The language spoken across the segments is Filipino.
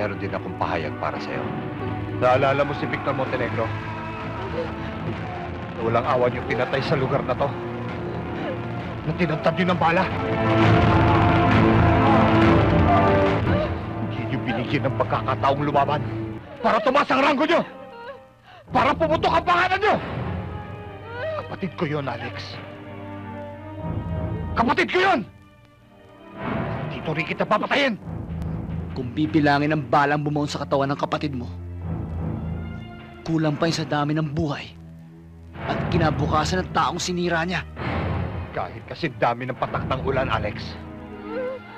meron din akong pahayag para sa'yo. Naalala mo si Victor Montenegro? Na walang awan yung pinatay sa lugar na to. Na tinatad yun ng bala. Hindi nyo binigyan ng pagkakataong lumaban para tumaas ang ranggo nyo! Para pumutok ang pangalan nyo! Kapatid ko yun, Alex. Kapatid ko yun! Dito rin kita papatayin! Kung bibilangin ang balang bumaon sa katawan ng kapatid mo, kulang pa yun sa dami ng buhay at kinabukasan ng taong sinira niya. Kahit kasi dami ng patak ng ulan, Alex.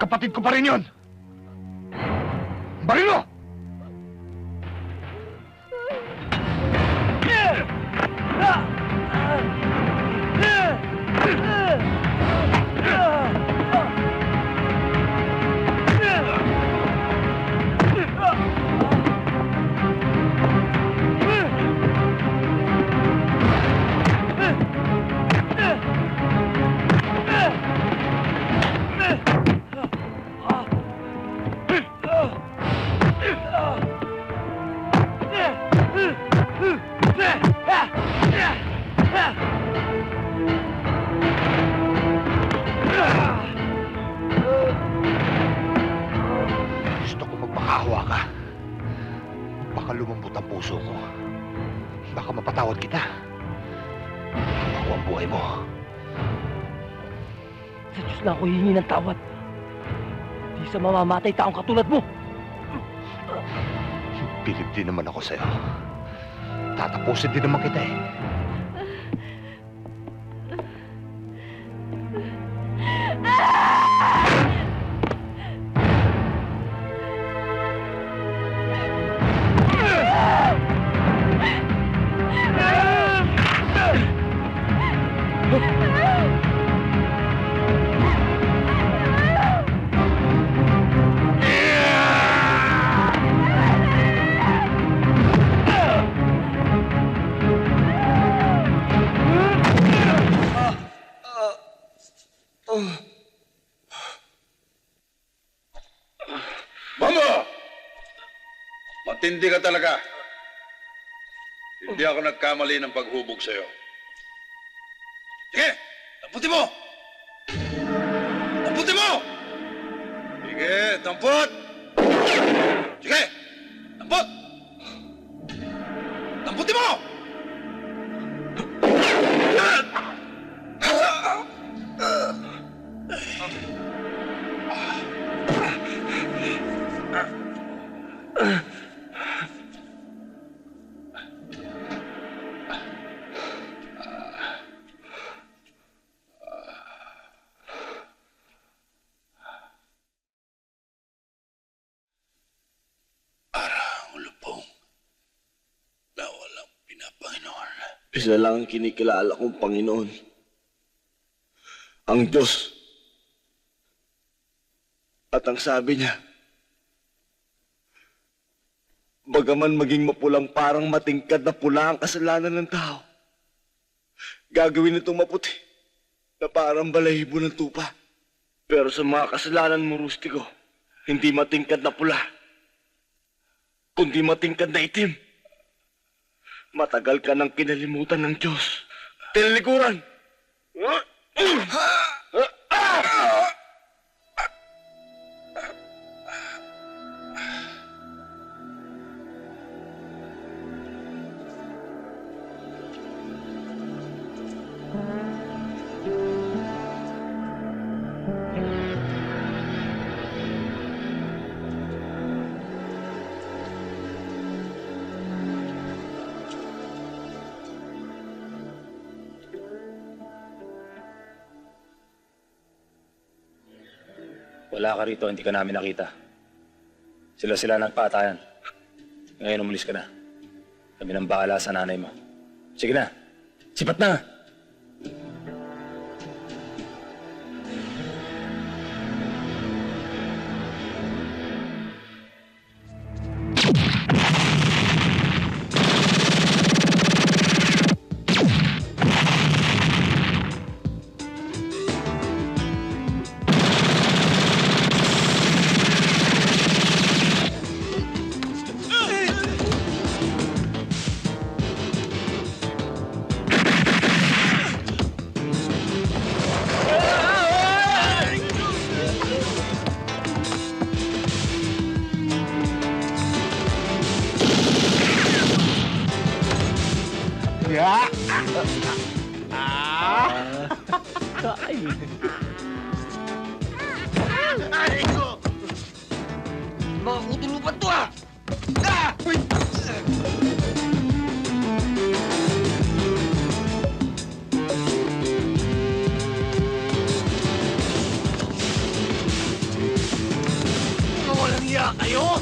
Kapatid ko pa rin yun! Barilo! Lumambot ang puso ko. Baka mapatawad kita. Ako ang buhay mo. Sa Diyos na ako hihingi ng tawad. Di sa mamamatay taong katulad mo. Bilib din naman ako sa'yo. Tatapusin din naman kita eh. Bongo! Matindi ka talaga. Hindi ako nagkamali ng paghubog sa'yo. Sige! Tamputin mo! Tamputin mo! Sige, tamput! Isa lang ang kinikilala kong Panginoon. Ang Diyos. At ang sabi niya, bagaman maging mapulang parang matingkad na pula ang kasalanan ng tao, gagawin itong maputi na parang balahibo ng tupa. Pero sa mga kasalanan mo, Rustiko, hindi matingkad na pula, kundi matingkad na itim. Matagal ka nang kinalimutan ng Diyos. Tinalikuran! Wala ka rito, hindi ka namin nakita. Sila sila nagpatayan. Ngayon umalis ka na. Kami nang bahala sa nanay mo. Sige na. Sipat na! Ay, Aray ko! Mga kutulupan to ah! Ah! Uy! Mga walang iya kayo!